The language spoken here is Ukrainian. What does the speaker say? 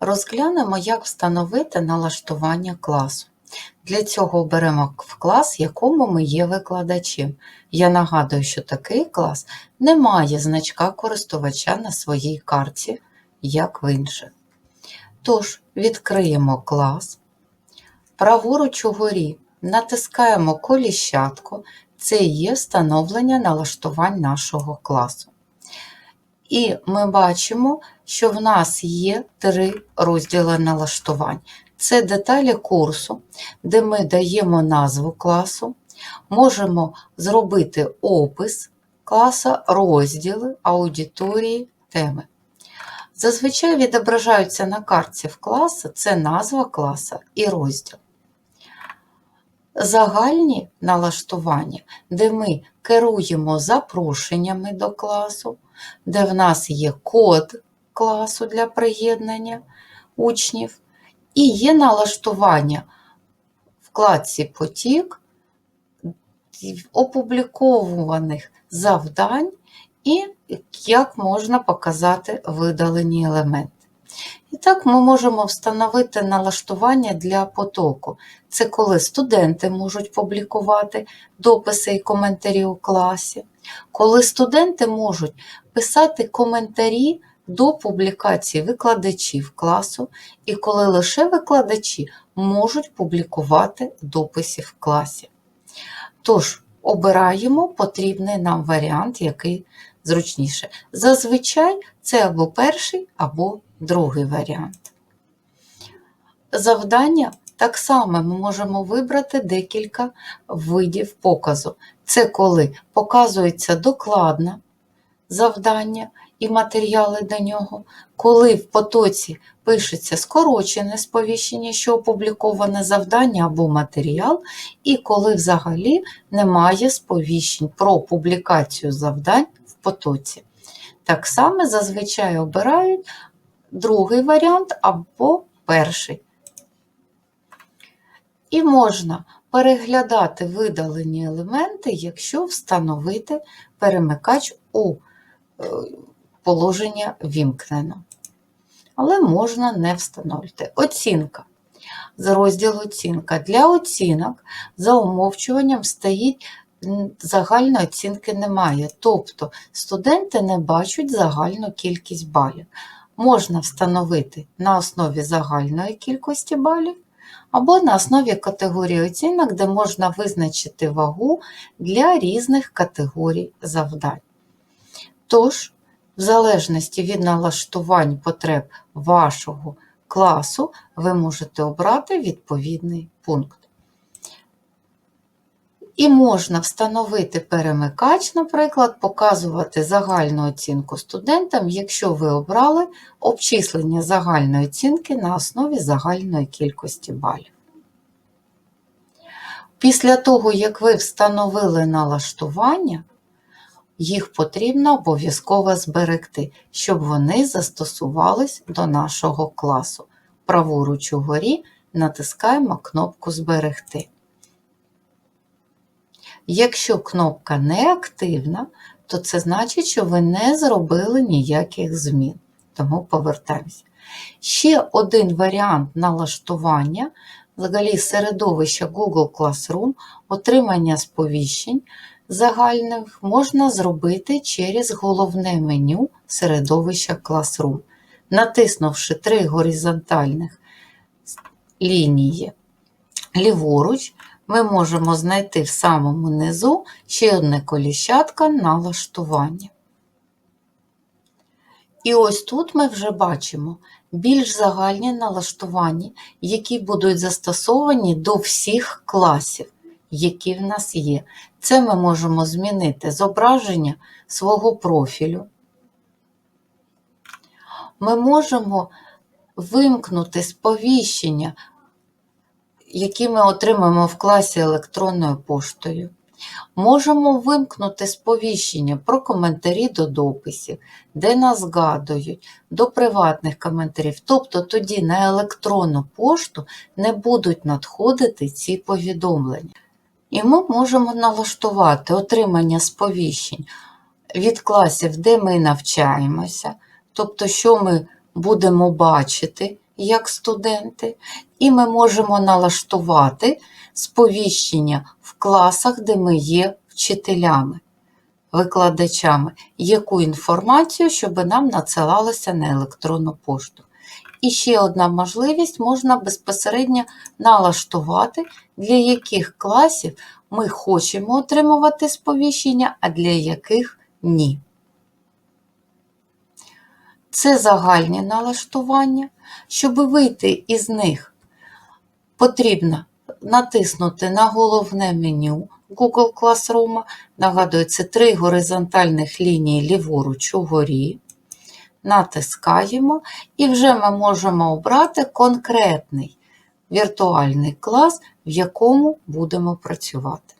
Розглянемо, як встановити налаштування класу. Для цього оберемо в клас, якому ми є викладачем. Я нагадую, що такий клас не має значка користувача на своїй карті, як в інших. Тож, відкриємо клас. Праворуч угорі натискаємо коліщатку. Це є встановлення налаштувань нашого класу. І ми бачимо, що в нас є три розділи налаштувань. Це деталі курсу, де ми даємо назву класу, можемо зробити опис класу, розділи, аудиторії, теми. Зазвичай відображаються на картці в класу це назва класа і розділ. Загальні налаштування, де ми керуємо запрошеннями до класу, де в нас є код класу для приєднання учнів, і є налаштування в вкладці Потік опублікованих завдань і як можна показати видалені елементи. І так ми можемо встановити налаштування для потоку. Це коли студенти можуть публікувати дописи і коментарі у класі, коли студенти можуть писати коментарі до публікацій викладачів класу, і коли лише викладачі можуть публікувати дописи в класі. Тож, обираємо потрібний нам варіант, який зручніше. Зазвичай це або перший, або другий варіант. Завдання так само ми можемо вибрати декілька видів показу. Це коли показується докладне завдання і матеріали до нього, коли в потоці пишеться скорочене сповіщення, що опубліковане завдання або матеріал, і коли взагалі немає сповіщень про публікацію завдань в потоці. Так само зазвичай обирають другий варіант або перший. І можна переглядати видалені елементи, якщо встановити перемикач у е, положення вімкнено. Але можна не встановити. Оцінка. З розділу оцінка. Для оцінок за умовчуванням стоїть загальної оцінки немає. Тобто студенти не бачать загальну кількість балів. Можна встановити на основі загальної кількості балів або на основі категорії оцінок, де можна визначити вагу для різних категорій завдань. Тож, в залежності від налаштувань потреб вашого класу, ви можете обрати відповідний пункт. І можна встановити перемикач, наприклад, показувати загальну оцінку студентам, якщо ви обрали обчислення загальної оцінки на основі загальної кількості балів. Після того, як ви встановили налаштування, їх потрібно обов'язково зберегти, щоб вони застосувались до нашого класу. Праворуч угорі натискаємо кнопку Зберегти. Якщо кнопка не активна, то це значить, що ви не зробили ніяких змін. Тому повертаємося. Ще один варіант налаштування взагалі середовища Google Classroom, отримання сповіщень загальних можна зробити через головне меню середовища Classroom, натиснувши три горизонтальних лінії ліворуч, ми можемо знайти в самому низу ще одне коліщатка налаштування. І ось тут ми вже бачимо більш загальні налаштування, які будуть застосовані до всіх класів, які в нас є. Це ми можемо змінити зображення свого профілю. Ми можемо вимкнути сповіщення які ми отримаємо в класі електронною поштою. Можемо вимкнути сповіщення про коментарі до дописів, де нас згадують, до приватних коментарів. Тобто тоді на електронну пошту не будуть надходити ці повідомлення. І ми можемо налаштувати отримання сповіщень від класів, де ми навчаємося, тобто, що ми будемо бачити як студенти, і ми можемо налаштувати сповіщення в класах, де ми є вчителями, викладачами, яку інформацію, щоб нам надсилалося на електронну пошту. І ще одна можливість можна безпосередньо налаштувати, для яких класів ми хочемо отримувати сповіщення, а для яких ні. Це загальні налаштування. Щоб вийти із них, потрібно натиснути на головне меню Google Classroom. Нагадую, це три горизонтальних лінії ліворуч угорі. Натискаємо і вже ми можемо обрати конкретний віртуальний клас, в якому будемо працювати.